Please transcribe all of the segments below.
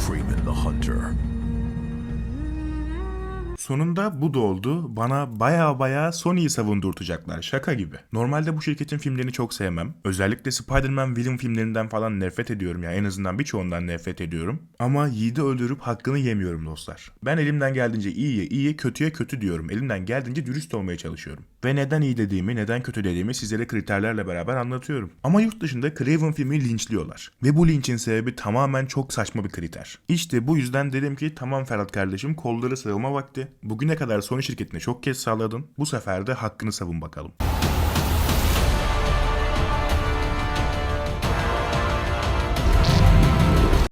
Freeman the Hunter. Sonunda bu da oldu. Bana baya baya Sony'yi savundurtacaklar. Şaka gibi. Normalde bu şirketin filmlerini çok sevmem. Özellikle Spider-Man villain filmlerinden falan nefret ediyorum ya. En azından birçoğundan nefret ediyorum. Ama Yiğit'i öldürüp hakkını yemiyorum dostlar. Ben elimden geldiğince iyiye iyi, kötüye kötü diyorum. Elimden geldiğince dürüst olmaya çalışıyorum. Ve neden iyi dediğimi, neden kötü dediğimi sizlere kriterlerle beraber anlatıyorum. Ama yurt dışında Craven filmi linçliyorlar. Ve bu linçin sebebi tamamen çok saçma bir kriter. İşte bu yüzden dedim ki tamam Ferhat kardeşim kolları sığılma vakti. Bugüne kadar Sony şirketine çok kez sağladın. Bu sefer de hakkını savun bakalım.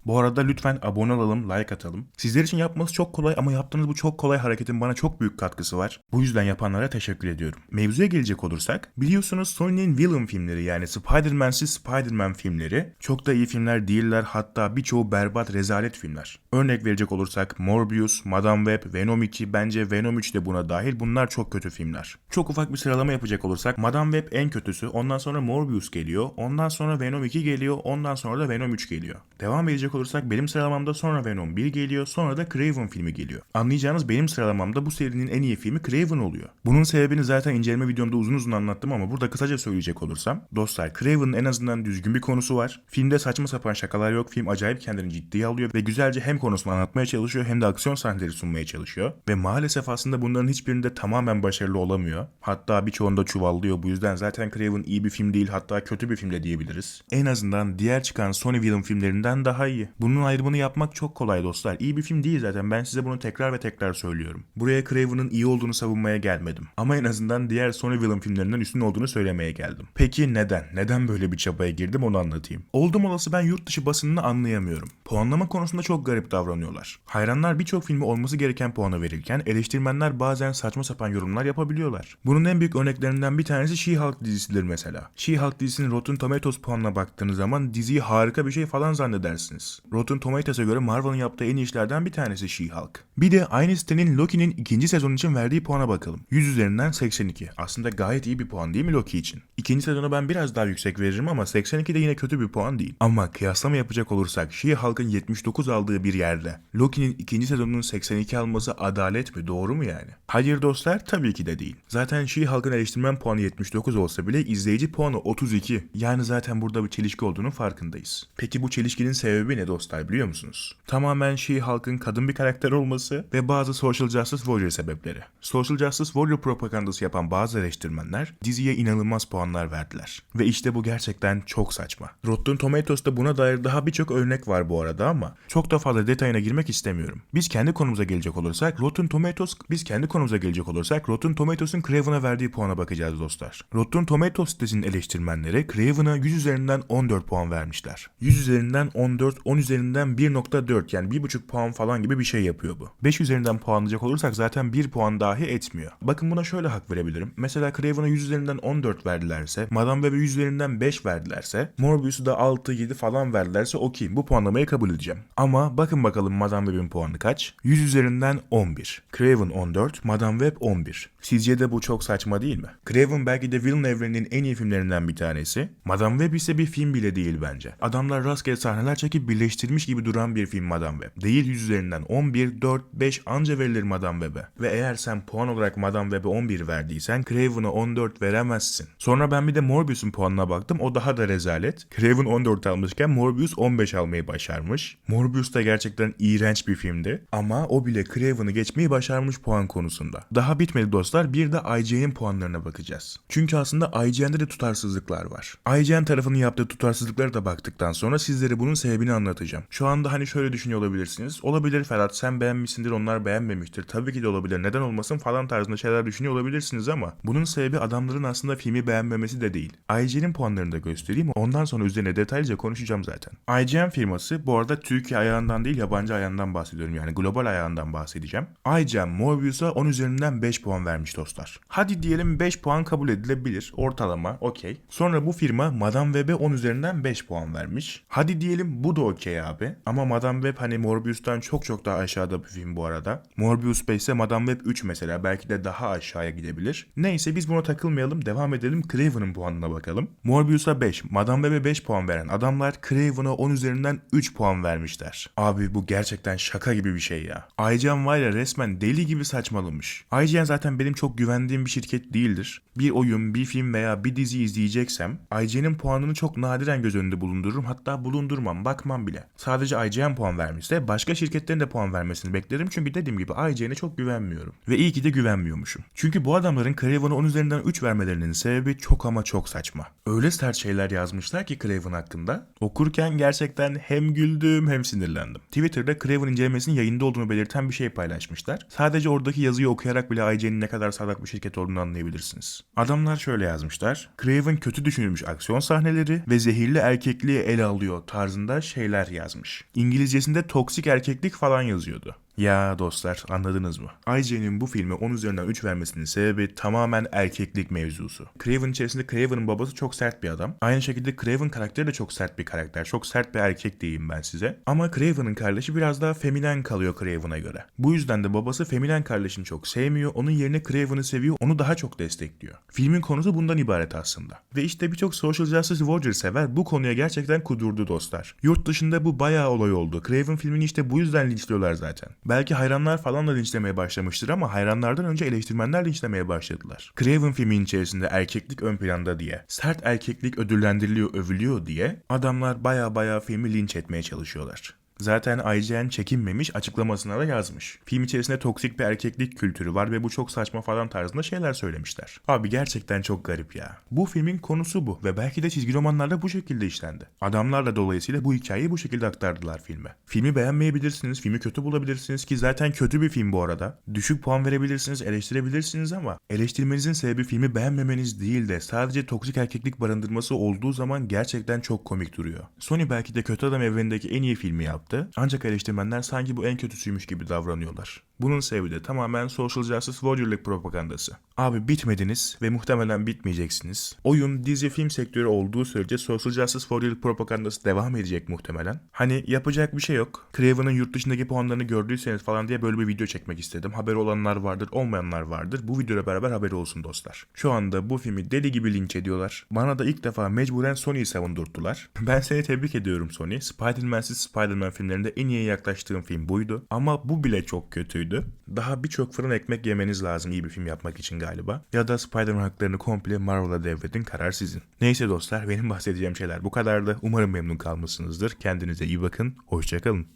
Bu arada lütfen abone olalım, like atalım. Sizler için yapması çok kolay ama yaptığınız bu çok kolay hareketin bana çok büyük katkısı var. Bu yüzden yapanlara teşekkür ediyorum. Mevzuya gelecek olursak, biliyorsunuz Sony'nin villain filmleri yani Spider-Man'siz Spider-Man filmleri çok da iyi filmler değiller hatta birçoğu berbat rezalet filmler. Örnek verecek olursak Morbius, Madame Web, Venom 2 bence Venom 3 de buna dahil bunlar çok kötü filmler. Çok ufak bir sıralama yapacak olursak Madame Web en kötüsü ondan sonra Morbius geliyor ondan sonra Venom 2 geliyor ondan sonra da Venom 3 geliyor. Devam edecek olursak benim sıralamamda sonra Venom 1 geliyor sonra da Craven filmi geliyor. Anlayacağınız benim sıralamamda bu serinin en iyi filmi Craven oluyor. Bunun sebebini zaten inceleme videomda uzun uzun anlattım ama burada kısaca söyleyecek olursam dostlar Craven'ın en azından düzgün bir konusu var. Filmde saçma sapan şakalar yok. Film acayip kendini ciddiye alıyor ve güzelce hem konusunu anlatmaya çalışıyor hem de aksiyon sahneleri sunmaya çalışıyor. Ve maalesef aslında bunların hiçbirinde tamamen başarılı olamıyor. Hatta birçoğunda çuvallıyor. Bu yüzden zaten Craven iyi bir film değil hatta kötü bir film de diyebiliriz. En azından diğer çıkan Sony villain filmlerinden daha iyi. Bunun ayrımını yapmak çok kolay dostlar. İyi bir film değil zaten. Ben size bunu tekrar ve tekrar söylüyorum. Buraya Craven'ın iyi olduğunu savunmaya gelmedim. Ama en azından diğer Sony villain filmlerinden üstün olduğunu söylemeye geldim. Peki neden? Neden böyle bir çabaya girdim onu anlatayım. Oldum olası ben yurt dışı basınını anlayamıyorum. Puanlama konusunda çok garip davranıyorlar. Hayranlar birçok filmi olması gereken puanı verirken eleştirmenler bazen saçma sapan yorumlar yapabiliyorlar. Bunun en büyük örneklerinden bir tanesi She-Hulk dizisidir mesela. She-Hulk dizisinin Rotten Tomatoes puanına baktığınız zaman diziyi harika bir şey falan zannedersiniz. Rotten Tomatoes'a göre Marvel'ın yaptığı en iyi işlerden bir tanesi She-Hulk. Bir de aynı sitenin Loki'nin ikinci sezon için verdiği puana bakalım. 100 üzerinden 82. Aslında gayet iyi bir puan değil mi Loki için? İkinci sezona ben biraz daha yüksek veririm ama 82 de yine kötü bir puan değil. Ama kıyaslama yapacak olursak She-Hulk'ın 79 aldığı bir yerde Loki'nin ikinci sezonunun 82 alması adalet mi? Doğru mu yani? Hayır dostlar tabii ki de değil. Zaten She-Hulk'ın eleştirmen puanı 79 olsa bile izleyici puanı 32. Yani zaten burada bir çelişki olduğunun farkındayız. Peki bu çelişkinin sebebi ne dostlar biliyor musunuz? Tamamen She-Hulk'ın kadın bir karakter olması ve bazı Social Justice Warrior sebepleri. Social Justice Warrior propagandası yapan bazı eleştirmenler diziye inanılmaz puanlar verdiler. Ve işte bu gerçekten çok saçma. Rotten Tomatoes'ta buna dair daha birçok örnek var bu arada ama çok da fazla detayına girmek istemiyorum. Biz kendi konumuza gelecek olursak Rotten Tomatoes biz kendi konumuza gelecek olursak Rotten Tomatoes'un Craven'a verdiği puana bakacağız dostlar. Rotten Tomatoes sitesinin eleştirmenleri Craven'a 100 üzerinden 14 puan vermişler. 100 üzerinden 14, 10 üzerinden 1.4 yani 1.5 puan falan gibi bir şey yapıyor bu. 5 üzerinden puanlayacak olursak zaten 1 puan dahi etmiyor. Bakın buna şöyle hak verebilirim. Mesela Craven'a 100 üzerinden 14 verdilerse, Madame Web'e 100 üzerinden 5 verdilerse, Morbius'u da 6, 7 falan verdilerse okey bu puanlamayı kabul edeceğim. Ama bakın bakalım Madame Web'in puanı kaç? 100 üzerinden 11. Craven 14, Madame Web 11. Sizce de bu çok saçma değil mi? Craven belki de villain evreninin en iyi filmlerinden bir tanesi. Madame Web ise bir film bile değil bence. Adamlar rastgele sahneler çekip birleştirmiş gibi duran bir film Madame Web. Değil 100 üzerinden 11, 4, 5 anca verilir Madame Web'e. Ve eğer sen puan olarak Madame Web'e 11 verdiysen Craven'a 14 veremezsin. Sonra ben bir de Morbius'un puanına baktım. O daha da rezalet. Craven 14 almışken Morbius 15 almayı başarmış. Morbius da gerçekten iğrenç bir filmdi. Ama o bile Craven'ı geçmeyi başarmış puan konusunda. Daha bitmedi dostlar. Bir de IGN'in puanlarına bakacağız. Çünkü aslında IGN'de de tutarsızlıklar var. IGN tarafının yaptığı tutarsızlıklara da baktıktan sonra sizlere bunun sebebini anlatacağım. Şu anda hani şöyle düşünüyor olabilirsiniz. Olabilir Ferhat sen beğenmişsindir onlar beğenmemiştir. Tabii ki de olabilir neden olmasın falan tarzında şeyler düşünüyor olabilirsiniz ama bunun sebebi adamların aslında filmi beğenmemesi de değil. IGN'in puanlarını da göstereyim ondan sonra üzerine detaylıca konuşacağım zaten. IGN firması bu arada Türkiye ayağından değil yabancı ayağından bahsediyorum yani global ayağından bahsedeceğim. IGN Morbius'a 10 üzerinden 5 puan vermiş dostlar. Hadi diyelim 5 puan kabul edilebilir ortalama okey. Sonra bu firma Madame Web'e 10 üzerinden 5 puan vermiş. Hadi diyelim bu da okey. Okey abi. Ama Madame Web hani Morbius'tan çok çok daha aşağıda bir film bu arada. Morbius Bey ise Madame Web 3 mesela belki de daha aşağıya gidebilir. Neyse biz buna takılmayalım devam edelim Craven'ın puanına bakalım. Morbius'a 5, Madame Web'e 5 puan veren adamlar Craven'a 10 üzerinden 3 puan vermişler. Abi bu gerçekten şaka gibi bir şey ya. IGN var ya resmen deli gibi saçmalamış. IGN zaten benim çok güvendiğim bir şirket değildir. Bir oyun, bir film veya bir dizi izleyeceksem IGN'in puanını çok nadiren göz önünde bulundururum hatta bulundurmam bakmam bile. Sadece IGN puan vermişse başka şirketlerin de puan vermesini beklerim çünkü dediğim gibi IGN'e çok güvenmiyorum. Ve iyi ki de güvenmiyormuşum. Çünkü bu adamların Craven'a 10 üzerinden 3 vermelerinin sebebi çok ama çok saçma. Öyle sert şeyler yazmışlar ki Craven hakkında. Okurken gerçekten hem güldüm hem sinirlendim. Twitter'da Craven incelemesinin yayında olduğunu belirten bir şey paylaşmışlar. Sadece oradaki yazıyı okuyarak bile IGN'in ne kadar salak bir şirket olduğunu anlayabilirsiniz. Adamlar şöyle yazmışlar. Craven kötü düşünülmüş aksiyon sahneleri ve zehirli erkekliği ele alıyor tarzında şeyler yazmış. İngilizcesinde toksik erkeklik falan yazıyordu. Ya dostlar anladınız mı? IGN'in bu filme 10 üzerinden 3 vermesinin sebebi tamamen erkeklik mevzusu. Craven içerisinde Craven'ın babası çok sert bir adam. Aynı şekilde Craven karakteri de çok sert bir karakter. Çok sert bir erkek diyeyim ben size. Ama Craven'ın kardeşi biraz daha feminen kalıyor Craven'a göre. Bu yüzden de babası feminen kardeşini çok sevmiyor. Onun yerine Craven'ı seviyor. Onu daha çok destekliyor. Filmin konusu bundan ibaret aslında. Ve işte birçok Social Justice Warrior sever bu konuya gerçekten kudurdu dostlar. Yurt dışında bu bayağı olay oldu. Craven filmini işte bu yüzden linçliyorlar zaten. Belki hayranlar falan da linçlemeye başlamıştır ama hayranlardan önce eleştirmenler linçlemeye başladılar. Craven filmin içerisinde erkeklik ön planda diye, sert erkeklik ödüllendiriliyor, övülüyor diye adamlar baya baya filmi linç etmeye çalışıyorlar. Zaten IGN çekinmemiş açıklamasına da yazmış. Film içerisinde toksik bir erkeklik kültürü var ve bu çok saçma falan tarzında şeyler söylemişler. Abi gerçekten çok garip ya. Bu filmin konusu bu ve belki de çizgi romanlarda bu şekilde işlendi. Adamlar da dolayısıyla bu hikayeyi bu şekilde aktardılar filme. Filmi beğenmeyebilirsiniz, filmi kötü bulabilirsiniz ki zaten kötü bir film bu arada. Düşük puan verebilirsiniz, eleştirebilirsiniz ama eleştirmenizin sebebi filmi beğenmemeniz değil de sadece toksik erkeklik barındırması olduğu zaman gerçekten çok komik duruyor. Sony belki de kötü adam evrenindeki en iyi filmi yaptı ancak eleştirmenler sanki bu en kötüsüymüş gibi davranıyorlar. Bunun sebebi de tamamen Social Justice Warrior'lık propagandası. Abi bitmediniz ve muhtemelen bitmeyeceksiniz. Oyun, dizi, film sektörü olduğu sürece Social Justice Warrior propagandası devam edecek muhtemelen. Hani yapacak bir şey yok. Craven'ın yurt dışındaki puanlarını gördüyseniz falan diye böyle bir video çekmek istedim. Haberi olanlar vardır, olmayanlar vardır. Bu videoyla beraber haberi olsun dostlar. Şu anda bu filmi deli gibi linç ediyorlar. Bana da ilk defa mecburen Sony'yi savundurttular. Ben seni tebrik ediyorum Sony. Spider-Man'siz Spider-Man filmlerinde en iyi yaklaştığım film buydu. Ama bu bile çok kötüydü. Daha birçok fırın ekmek yemeniz lazım iyi bir film yapmak için galiba. Ya da Spider-Man haklarını komple Marvel'a devredin karar sizin. Neyse dostlar benim bahsedeceğim şeyler bu kadardı. Umarım memnun kalmışsınızdır. Kendinize iyi bakın. Hoşçakalın.